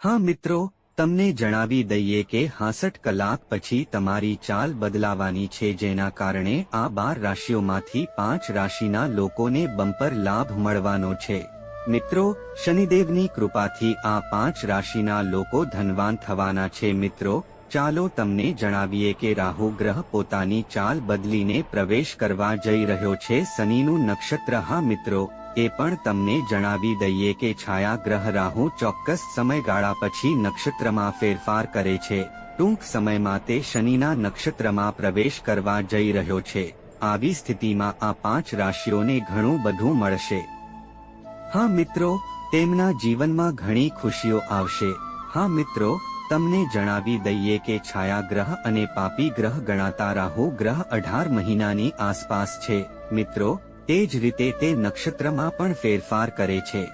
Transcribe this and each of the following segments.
હા મિત્રો, તમને જણાવી દઈએ કે હાસઠ કલાક પછી તમારી ચાલ બદલાવાની છે જેના કારણે આ બાર રાશિઓમાંથી પાંચ રાશિના લોકોને બમ્પર લાભ મળવાનો છે. મિત્રો, શનિદેવની કૃપાથી આ પાંચ રાશિના લોકો ધનવાન થવાના છે મિત્રો. ચાલો તમને જણાવીએ કે રાહુ ગ્રહ પોતાની ચાલ બદલીને પ્રવેશ કરવા જઈ રહ્યો છે શનિનું નક્ષત્ર. હા મિત્રો એ પણ તમને જણાવી દઈએ કે છાયા ગ્રહ રાહુ ચોક્કસ સમયગાળા પછી નક્ષત્રમાં ફેરફાર કરે છે. ટૂંક સમયમાં તે શનિના નક્ષત્રમાં પ્રવેશ કરવા જઈ રહ્યો છે. આવી સ્થિતિમાં આ પાંચ રાશિઓને ઘણું બધું મળશે. હા મિત્રો, તેમના જીવનમાં ઘણી ખુશીઓ આવશે. હા મિત્રો, તમને જણાવી દઈએ કે છાયા ગ્રહ અને પાપી ગ્રહ ગણાતા રાહુ ગ્રહ અઢાર મહિનાની આસપાસ છે. મિત્રો તે જ રીતે તે નક્ષત્રમાં પણ ફેરફાર કરે છે.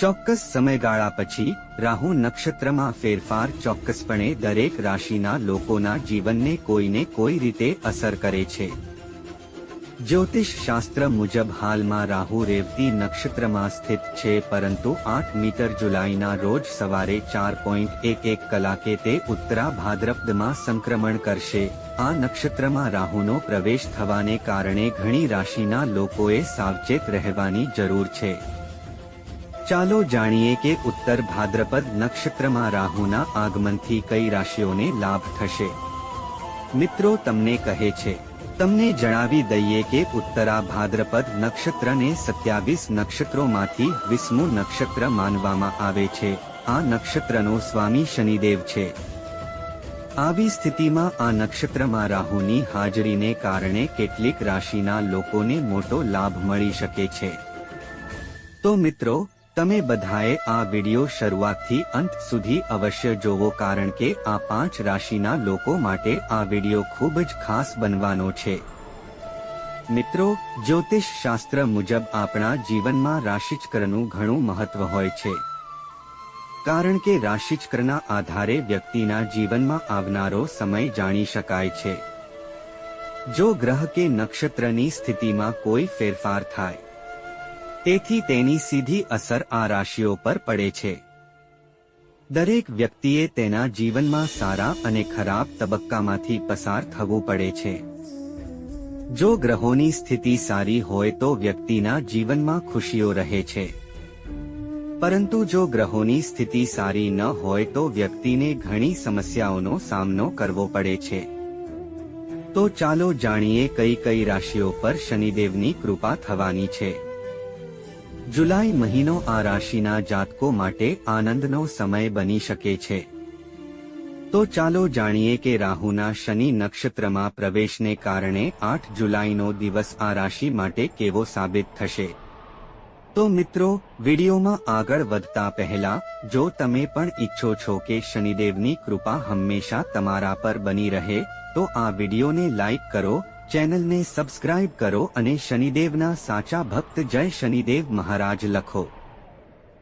ચોક્કસ સમયગાળા પછી, રાહુ નક્ષત્રમાં ફેરફાર ચોક્કસપણે દરેક રાશિના લોકોના જીવનને કોઈને કોઈ રીતે અસર કરે છે. જ્યોતિષ શાસ્ત્ર મુજબ હાલમાં રાહુ રેવતી નક્ષત્રમાં સ્થિત છે, પરંતુ આઠ મીટર જુલાઈના રોજ સવારે ચાર પોઈન્ટ એક એક કલાકે તે ઉત્તરા ભાદ્રપદમાં સંક્રમણ કરશે. આ નક્ષત્રમાં રાહુનો પ્રવેશ થવાને કારણે ઘણી રાશિના લોકોએ સાવચેત રહેવાની જરૂર છે. ચાલો જાણીએ કે ઉત્તર ભાદ્રપદ નક્ષત્રમાં રાહુના આગમનથી કઈ રાશિઓને લાભ થશે. મિત્રો, તમને કહે છે તમને જણાવી દઈએ કે ઉત્તરા ભાદ્રપદ નક્ષત્રને સત્યાવીસ નક્ષત્રોમાંથી વીસમું નક્ષત્ર માનવામાં આવે છે. આ નક્ષત્રનો સ્વામી શનિદેવ છે. આવી સ્થિતિમાં આ નક્ષત્રમાં રાહુની હાજરીને કારણે કેટલીક રાશિના લોકોને મોટો લાભ મળી શકે છે. તો મિત્રો તમે બધાએ આ વિડિયો શરૂઆતથી અંત સુધી અવશ્ય જોવો કારણ કે આ પાંચ રાશિના લોકો માટે આ વિડિયો ખૂબ જ ખાસ બનવાનો છે. મિત્રો, જ્યોતિષ શાસ્ત્ર મુજબ આપણા જીવનમાં રાશિચક્રનું ઘણું મહત્વ હોય છે. કારણ કે રાશિચક્રના આધારે વ્યક્તિના જીવનમાં આવનારો સમય જાણી શકાય છે. જો ગ્રહ કે નક્ષત્રની સ્થિતિમાં કોઈ ફેરફાર થાય તેથી તેની સીધી અસર આ રાશિઓ પર પડે છે. દરેક વ્યક્તિએ તેના જીવનમાં સારા અને ખરાબ તબક્કામાંથી પસાર થવું પડે છે. જો ગ્રહોની સ્થિતિ સારી હોય તો વ્યક્તિના જીવનમાં ખુશીઓ રહે છે. પરંતુ જો ગ્રહોની સ્થિતિ સારી ન હોય તો વ્યક્તિને ઘણી સમસ્યાઓનો સામનો કરવો પડે છે. તો ચાલો જાણીએ કઈ કઈ રાશિઓ પર શનિદેવની કૃપા થવાની છે. જુલાઈ મહિનો આ રાશિના જાતકો માટે આનંદનો સમય બની શકે છે. તો ચાલો જાણીએ કે રાહુના શનિ નક્ષત્રમાં પ્રવેશને કારણે આઠ જુલાઈનો દિવસ આ રાશિ માટે કેવો સાબિત થશે? તો મિત્રો, વિડીયોમાં આગળ વધતા પહેલા, જો તમે પણ ઈચ્છો છો કે શનિદેવની કૃપા હંમેશા તમારા પર બની રહે, તો આ વિડીયોને લાઈક કરો ચેનલને સબસ્ક્રાઇબ કરો અને શનિદેવના સાચા ભક્ત જય શનિદેવ મહારાજ લખો.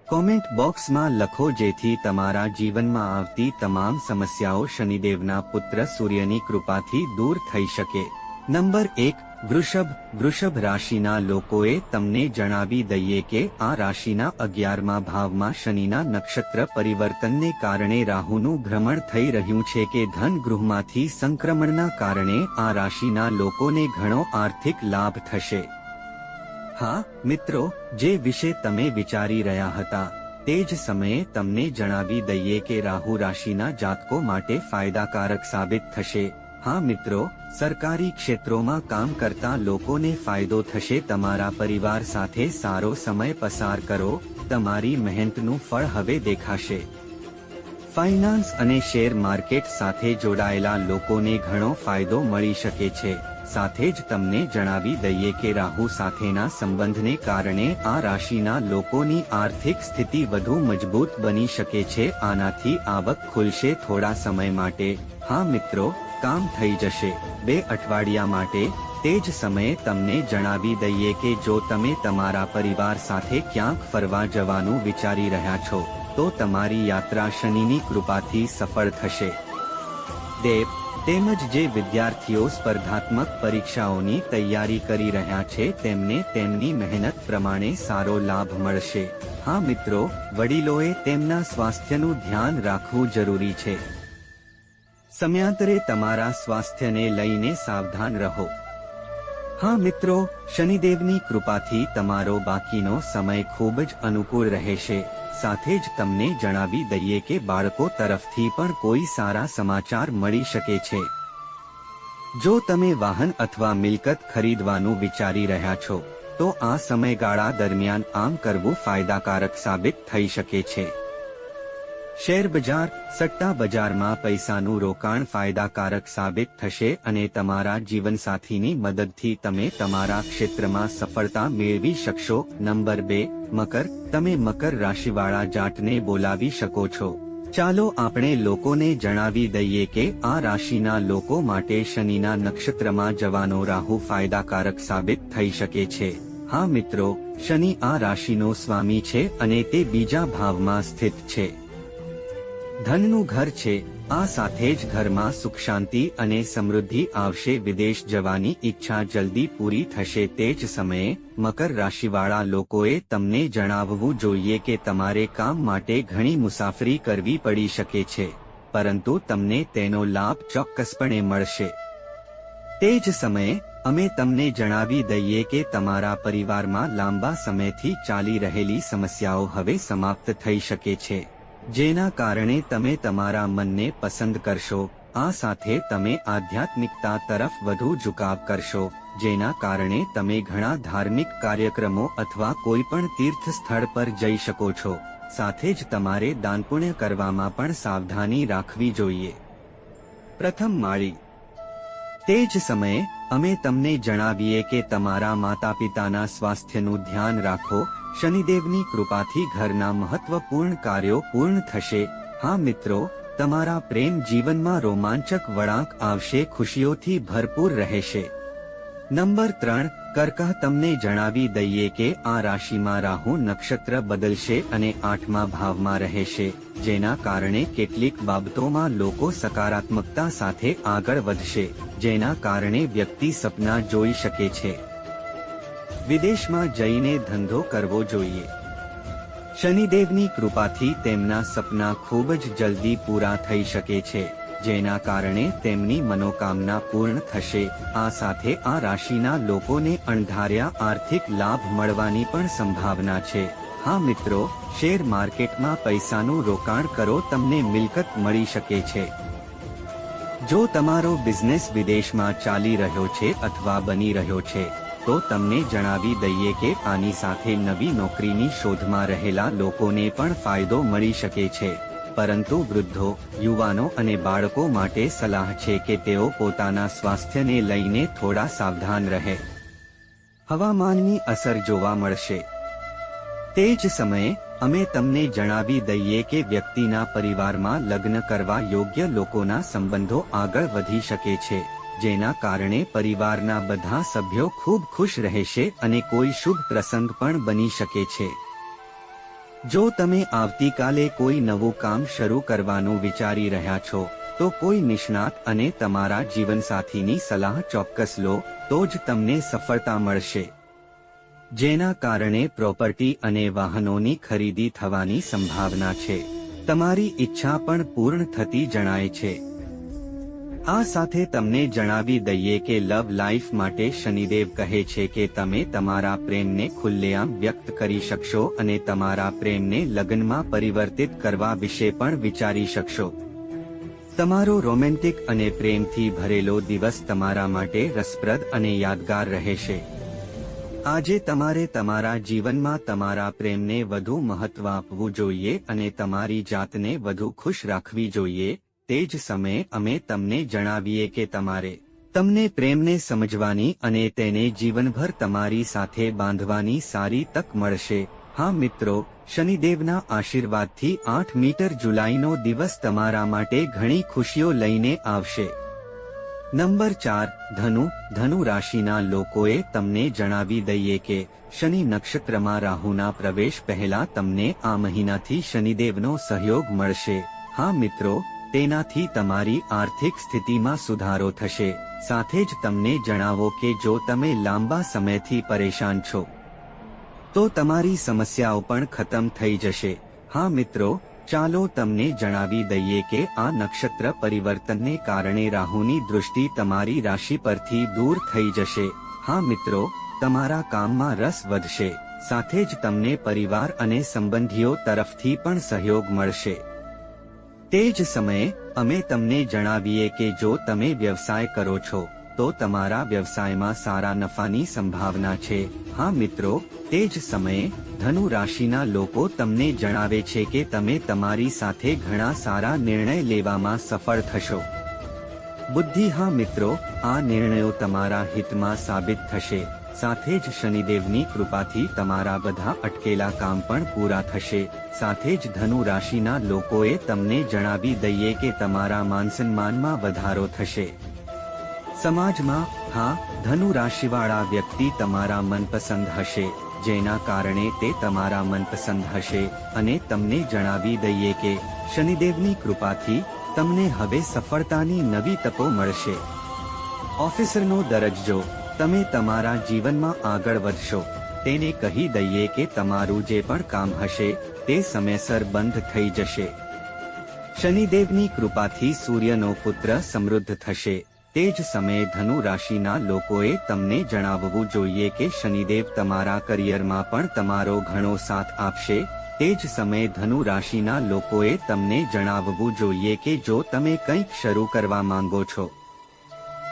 કોમેન્ટ બોક્સમાં લખો જેથી તમારા જીવનમાં આવતી તમામ સમસ્યાઓ શનિદેવના પુત્ર સૂર્યની કૃપાથી દૂર થઈ શકે. નંબર એક વૃષભ વૃષભ રાશિના લોકોએ તમને જણાવી દઈએ કે આ રાશિના અગિયારમા ભાવમાં શનિના નક્ષત્ર પરિવર્તનને કારણે રાહુનું ભ્રમણ થઈ રહ્યું છે કે ધન ગૃહમાંથી સંક્રમણના કારણે આ રાશિના લોકોને ઘણો આર્થિક લાભ થશે. હા, મિત્રો, જે વિશે તમે વિચારી રહ્યા હતા, તે જ સમયે તમને જણાવી દઈએ કે રાહુ રાશિના જાતકો માટે ફાયદાકારક સાબિત થશે. હા મિત્રો, સરકારી ક્ષેત્રોમાં કામ કરતા લોકોને ફાયદો થશે. તમારા પરિવાર સાથે સારો સમય પસાર કરો. તમારી મહેનતનું ફળ હવે દેખાશે. ફાઇનાન્સ અને શેર માર્કેટ સાથે જોડાયેલા લોકોને ઘણો ફાયદો મળી શકે છે. સાથે જ તમને જણાવી દઈએ કે રાહુ સાથેના સંબંધને કારણે આ રાશિના લોકોની આર્થિક સ્થિતિ વધુ મજબૂત બની શકે છે. આનાથી આવક ખુલશે થોડા સમય માટે. હા મિત્રો કામ થઈ જશે. બે અઠવાડિયા માટે તે જ સમયે તમને જણાવી દઈએ કે જો તમે તમારા પરિવાર સાથે ક્યાંક ફરવા જવાનું વિચારી રહ્યા છો, તો તમારી યાત્રા શનિની કૃપાથી સફળ થશે. દેવ, તેમજ જે વિદ્યાર્થીઓ સ્પર્ધાત્મક પરીક્ષાઓની તૈયારી કરી રહ્યા છે, તેમને તેમની મહેનત પ્રમાણે સારો લાભ મળશે. હા મિત્રો, વડીલોએ તેમના સ્વાસ્થ્યનું ધ્યાન રાખવું જરૂરી છે. સમયાંતરે તમારા સ્વાસ્થ્યને લઈને સાવધાન રહો. હા મિત્રો, શનિદેવની કૃપાથી તમારો બાકીનો સમય ખૂબ જ અનુકૂળ રહેશે. સાથે જ તમને જણાવી દઈએ કે બાળકો તરફથી પણ કોઈ સારા સમાચાર મળી શકે છે. જો તમે વાહન અથવા મિલકત ખરીદવાનું વિચારી રહ્યા છો, તો આ સમયગાળા દરમિયાન આમ કરવું ફાયદાકારક સાબિત થઈ શકે છે. શેર બજાર, સટ્ટા બજારમાં પૈસાનું રોકાણ ફાયદાકારક સાબિત થશે અને તમારા જીવનસાથીની મદદથી તમે તમારા ક્ષેત્રમાં સફળતા મેળવી શકશો. નંબર બે, મકર. તમે મકર રાશિવાળા જાટને બોલાવી શકો છો. ચાલો આપણે લોકોને જણાવી દઈએ કે આ રાશિના લોકો માટે શનિના નક્ષત્રમાં જવાનો રાહુ ફાયદાકારક સાબિત થઈ શકે છે. હા મિત્રો, શનિ આ રાશિનો સ્વામી છે અને તે બીજા ભાવમાં સ્થિત છે. ધનનું ઘર છે. આ સાથે જ ઘરમાં સુખ, શાંતિ અને સમૃદ્ધિ આવશે. વિદેશ જવાની ઈચ્છા જલ્દી પૂરી થશે. તે જ સમયે મકર રાશિવાળા લોકોએ તમને જણાવવું જોઈએ કે તમારે કામ માટે ઘણી મુસાફરી કરવી પડી શકે છે, પરંતુ તમને તેનો લાભ ચોક્કસપણે મળશે. તે જ સમયે અમે તમને જણાવી દઈએ કે તમારા પરિવારમાં લાંબા સમયથી ચાલી રહેલી સમસ્યાઓ હવે સમાપ્ત થઈ શકે છે. જેના કારણે તમે તમારા મનને પસંદ કરશો, આ સાથે તમે આધ્યાત્મિકતા તરફ વધુ ઝુકાવ કરશો, જેના કારણે તમે ઘણા ધાર્મિક કાર્યક્રમો અથવા કોઈ પણ તીર્થ સ્થળ પર જઈ શકો છો. સાથે જ તમારે દાનપુણ્ય કરવામાં પણ સાવધાની રાખવી જોઈએ. પ્રથમ માળી. તે જ સમયે, અમે તમને જણાવીએ કે તમારા માતા પિતાના સ્વાસ્થ્યનું ધ્યાન રાખો શનિદેવની કૃપાથી ઘરના મહત્વપૂર્ણ કાર્યો પૂર્ણ થશે. હા મિત્રો, તમારા પ્રેમ જીવનમાં રોમાંચક વળાંક આવશે, ખુશીઓથી ભરપૂર રહેશે. નંબર ત્રણ, કર્કહ તમને જણાવી દઈએ કે આ રાશિમાં રાહુ નક્ષત્ર બદલશે અને આઠમા ભાવમાં રહેશે, જેના કારણે કેટલીક બાબતોમાં લોકો સકારાત્મકતા સાથે આગળ વધશે, જેના કારણે વ્યક્તિ સપના જોઈ શકે છે. વિદેશમાં જઈને ધંધો કરવો જોઈએ. શનિદેવની કૃપાથી તેમના સપના ખૂબ જ જલ્દી પૂરા થઈ શકે છે, જેના કારણે તેમની મનોકામના પૂર્ણ થશે. આ સાથે આ રાશિના લોકોને અણધાર્યા આર્થિક લાભ મળવાની પણ સંભાવના છે. હા મિત્રો, શેર માર્કેટમાં પૈસાનું રોકાણ કરો, તમને મિલકત મળી શકે છે. જો તમારો બિઝનેસ વિદેશમાં ચાલી રહ્યો છે અથવા બની રહ્યો છે તો તમને જણાવી દઈએ કે આની સાથે નવી નોકરીની શોધમાં રહેલા લોકોને પણ ફાયદો મળી શકે છે. પરંતુ વૃદ્ધો, યુવાનો અને બાળકો માટે સલાહ છે કે તેઓ પોતાના સ્વાસ્થ્યને લઈને થોડા સાવધાન રહે. હવામાનની અસર જોવા મળશે. તે જ સમયે, અમે તમને જણાવી દઈએ કે વ્યક્તિના પરિવારમાં લગ્ન કરવા યોગ્ય લોકોના સંબંધો આગળ વધી શકે છે. જેના કારણે પરિવારના બધા સભ્યો ખૂબ ખુશ રહેશે અને કોઈ શુભ પ્રસંગ પણ બની શકે છે. જો તમે આવતીકાલે કોઈ નવું કામ શરૂ કરવાનું વિચારી રહ્યા છો, તો કોઈ નિષ્ણાત અને તમારા જીવનસાથીની સલાહ ચોક્કસ લો, તો જ તમને સફળતા મળશે. જેના કારણે પ્રોપર્ટી અને વાહનોની ખરીદી થવાની સંભાવના છે. તમારી ઈચ્છા પણ પૂર્ણ થતી જણાય છે. આ સાથે તમને જણાવી દઈએ કે લવ લાઈફ માટે શનિદેવ કહે છે કે તમે તમારા પ્રેમને ખુલ્લેઆમ વ્યક્ત કરી શકશો અને તમારા પ્રેમને લગ્નમાં પરિવર્તિત કરવા વિશે પણ વિચારી શકશો. તમારો રોમેન્ટિક અને પ્રેમથી ભરેલો દિવસ તમારા માટે રસપ્રદ અને યાદગાર રહેશે. આજે તમારે તમારા જીવનમાં તમારા પ્રેમને વધુ મહત્વ આપવું જોઈએ અને તમારી જાતને વધુ ખુશ રાખવી જોઈએ તે જ સમયે અમે તમને જણાવીએ કે તમારે તમને પ્રેમને સમજવાની અને તેને જીવનભર તમારી સાથે બાંધવાની સારી તક મળશે. હા મિત્રો, શનિદેવના આશીર્વાદથી આઠ મીટર જુલાઈનો દિવસ તમારા માટે ઘણી ખુશીઓ લઈને આવશે. નંબર ચાર, ધનુ ધનુ રાશિના લોકોએ તમને જણાવી દઈએ કે શનિ નક્ષત્રમાં રાહુના પ્રવેશ પહેલા તમને આ મહિનાથી શનિદેવનો સહયોગ મળશે. હા મિત્રો તેનાથી તમારી આર્થિક સ્થિતિમાં સુધારો થશે. સાથે જ તમને જણાવો કે જો તમે લાંબા સમયથી પરેશાન છો, તો તમારી સમસ્યાઓ પણ ખતમ થઈ જશે. હા મિત્રો, ચાલો તમને જણાવી દઈએ કે આ નક્ષત્ર પરિવર્તનને કારણે રાહુની દૃષ્ટિ તમારી રાશિ પરથી દૂર થઈ જશે. હા મિત્રો, તમારા કામમાં રસ વધશે. સાથે જ તમને પરિવાર અને સંબંધીઓ તરફથી પણ સહયોગ મળશે. તે જ સમયે, અમે તમને જણાવીએ કે જો તમે વ્યવસાય કરો છો, તો તમારા વ્યવસાયમાં સારા નફાની સંભાવના છે. હા મિત્રો, તે જ સમયે, ધનુ રાશિના લોકો તમને જણાવે છે કે તમે તમારી સાથે ઘણા સારા નિર્ણય લેવામાં સફળ થશો. બુદ્ધિ, હા મિત્રો, આ નિર્ણયો તમારા હિતમાં સાબિત થશે. સાથે જ શનિદેવની કૃપાથી તમારા બધા અટકેલા કામ પણ પૂરા થશે. સાથે જ ધનુ રાશિના લોકોએ તમને જણાવી દઈએ કે તમારા માનસન્માનમાં વધારો થશે. સમાજમાં, હા ધનુ રાશિવાળા વ્યક્તિ તમારા મનપસંદ હશે, જેના કારણે તે તમારા મનપસંદ હશે, અને તમને જણાવી દઈએ કે શનિદેવની કૃપાથી તમને હવે સફળતાની નવી તકો મળશે. ઓફિસરનો દરજ્જો તમે તમારા જીવનમાં આગળ વધશો. તેને કહી દઈએ કે તમારું જે પણ કામ હશે, તે સમયસર બંધ થઈ જશે. શનિદેવની કૃપાથી સૂર્યનો પુત્ર સમૃદ્ધ થશે. તે જ સમયે ધનુ રાશિના લોકોએ તમને જણાવવું જોઈએ કે શનિદેવ તમારા કરિયરમાં પણ તમારો ઘણો સાથ આપશે. તે જ સમયે ધનુ રાશિના લોકોએ તમને જણાવવું જોઈએ કે જો તમે કંઈક શરૂ કરવા માંગો છો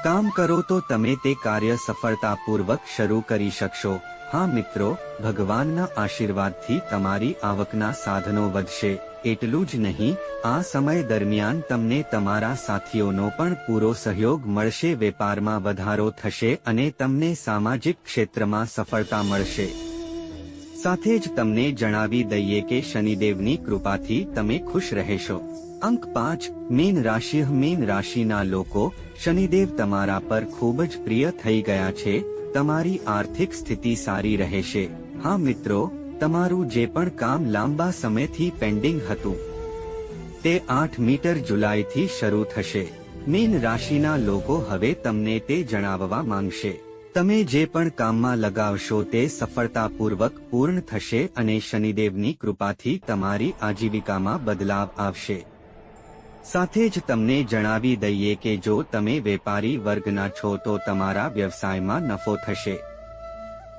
કામ કરો તો તમે તે કાર્ય સફળતાપૂર્વક શરૂ કરી શકશો. હા, મિત્રો, ભગવાનના આશીર્વાદથી તમારી આવકના સાધનો વધશે. એટલું જ નહીં, આ સમય દરમિયાન તમને તમારા સાથીઓનો પણ પૂરો સહયોગ મળશે, વેપારમાં વધારો થશે અને તમને સામાજિક ક્ષેત્રમાં સફળતા મળશે. સાથે જ તમને જણાવી દઈએ કે શનિદેવની કૃપાથી તમે ખુશ રહેશો. અંક પાંચ, મીન રાશિ, મીન રાશિના લોકો શનિદેવ તમારા પર ખૂબ જ પ્રિય થઈ ગયા છે, તમારી આર્થિક સ્થિતિ સારી રહેશે. હા મિત્રો, તમારું જે પણ કામ લાંબા સમયથી પેન્ડિંગ હતું, તે આઠ મીટર જુલાઈથી શરૂ થશે. મીન રાશિના લોકો હવે તમને તે જણાવવા માંગશે. તમે જે પણ કામમાં લગાવશો તે સફળતાપૂર્વક પૂર્ણ થશે અને શનિદેવની કૃપાથી તમારી આજીવિકામાં બદલાવ આવશે. સાથે જ તમને જણાવી દઈએ કે જો તમે વેપારી વર્ગના છો તો તમારા વ્યવસાયમાં નફો થશે.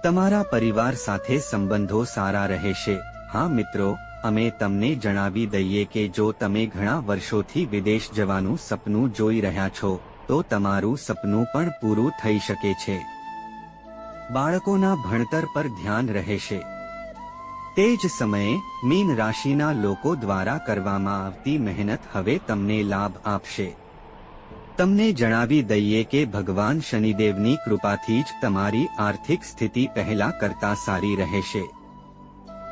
તમારા પરિવાર સાથે સંબંધો સારા રહેશે. હા મિત્રો, અમે તમને જણાવી દઈએ કે જો તમે ઘણા વર્ષોથી વિદેશ જવાનું સપનું જોઈ રહ્યા છો, તો તમારું સપનું પણ પૂરું થઈ શકે છે. બાળકોના ભણતર પર ધ્યાન રહેશે. તે જ સમયે મીન રાશિના લોકો દ્વારા કરવામાં આવતી મહેનત હવે તમને લાભ આપશે. તમને જણાવી દઈએ કે ભગવાન શનિદેવની કૃપાથી જ તમારી આર્થિક સ્થિતિ પહેલા કરતા સારી રહેશે.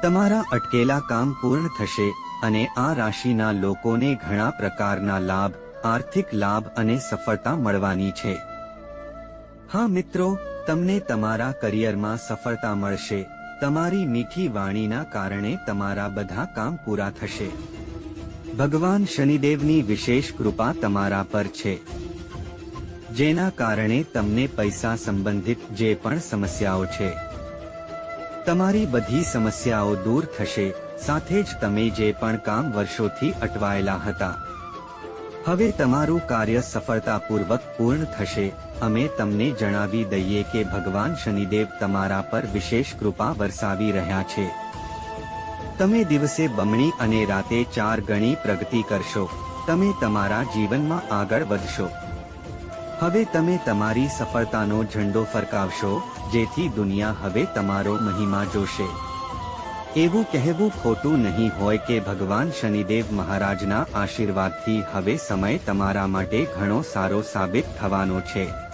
તમારા અટકેલા કામ પૂર્ણ થશે અને આ રાશિના લોકોને ઘણા પ્રકારના લાભ, આર્થિક લાભ અને સફળતા મળવાની છે. હા મિત્રો, તમને તમારા કરિયરમાં સફળતા મળશે. તમારી મીઠી વાણીના કારણે તમારા બધા કામ પૂરા થશે. ભગવાન શનિદેવની વિશેષ કૃપા તમારા પર છે. જેના કારણે તમને પૈસા સંબંધિત જે પણ સમસ્યાઓ છે. તમારી બધી સમસ્યાઓ દૂર થશે, સાથે જ તમે જે પણ કામ વર્ષોથી અટવાયેલા હતા. હવે તમારું કાર્ય સફળતાપૂર્વક પૂર્ણ થશે. અમે તમને જણાવી દઈએ કે ભગવાન શનિદેવ તમારા પર વિશેષ કૃપા વરસાવી રહ્યા છે. તમે દિવસે બમણી અને રાતે ચાર ગણી પ્રગતિ કરશો. તમે તમારા જીવનમાં આગળ વધશો. હવે તમે તમારી સફળતાનો ઝંડો ફરકાવશો, જેથી દુનિયા હવે તમારો મહિમા જોશે. એવું કહેવું ખોટું નહીં હોય કે ભગવાન શનિદેવ મહારાજના આશીર્વાદથી હવે સમય તમારા માટે ઘણો સારો સાબિત થવાનો છે.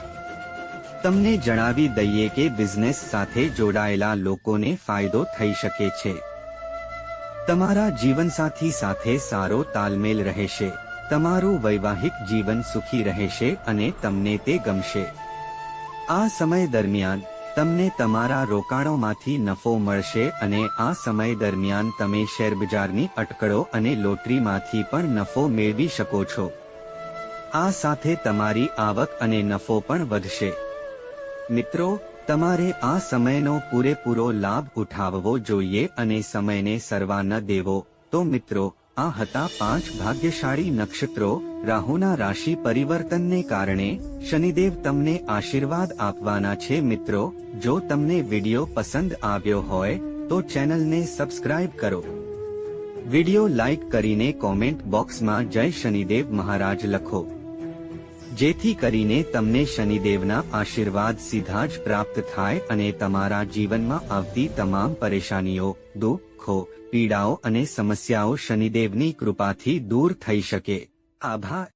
તમને જણાવી દઈએ કે બિઝનેસ સાથે જોડાયેલા લોકોને ફાયદો થઈ શકે છે. તમારા જીવનસાથી સાથે સારો તાલમેલ રહેશે, તમારું વૈવાહિક જીવન સુખી રહેશે અને તમને તે ગમશે. આ સમય દરમિયાન, તમને તમારા રોકાણોમાંથી નફો મળશે અને આ સમય દરમિયાન તમે શેરબજારની અટકળો અને લોટરીમાંથી પણ નફો મેળવી શકો છો. આ સાથે તમારી આવક અને નફો પણ વધશે. મિત્રો, તમારે આ સમયનો પૂરેપૂરો લાભ ઉઠાવવો જોઈએ અને સમયને સરવા ન દેવો. તો મિત્રો, આ હતા પાંચ ભાગ્યશાળી નક્ષત્રો. રાહુના રાશિ પરિવર્તનને કારણે શનિદેવ તમને આશીર્વાદ આપવાના છે મિત્રો. જો તમને વિડિયો પસંદ આવ્યો હોય, તો ચેનલને સબસ્ક્રાઇબ કરો. વિડિયો લાઇક કરીને કોમેન્ટ બોક્સમાં જય શનિદેવ મહારાજ લખો. જેથી કરીને તમને શનિદેવના આશીર્વાદ સીધા જ પ્રાપ્ત થાય અને તમારા જીવનમાં આવતી તમામ પરેશાનીઓ, દુઃખો, પીડાઓ અને સમસ્યાઓ શનિદેવની કૃપાથી દૂર થઈ શકે. આભાર.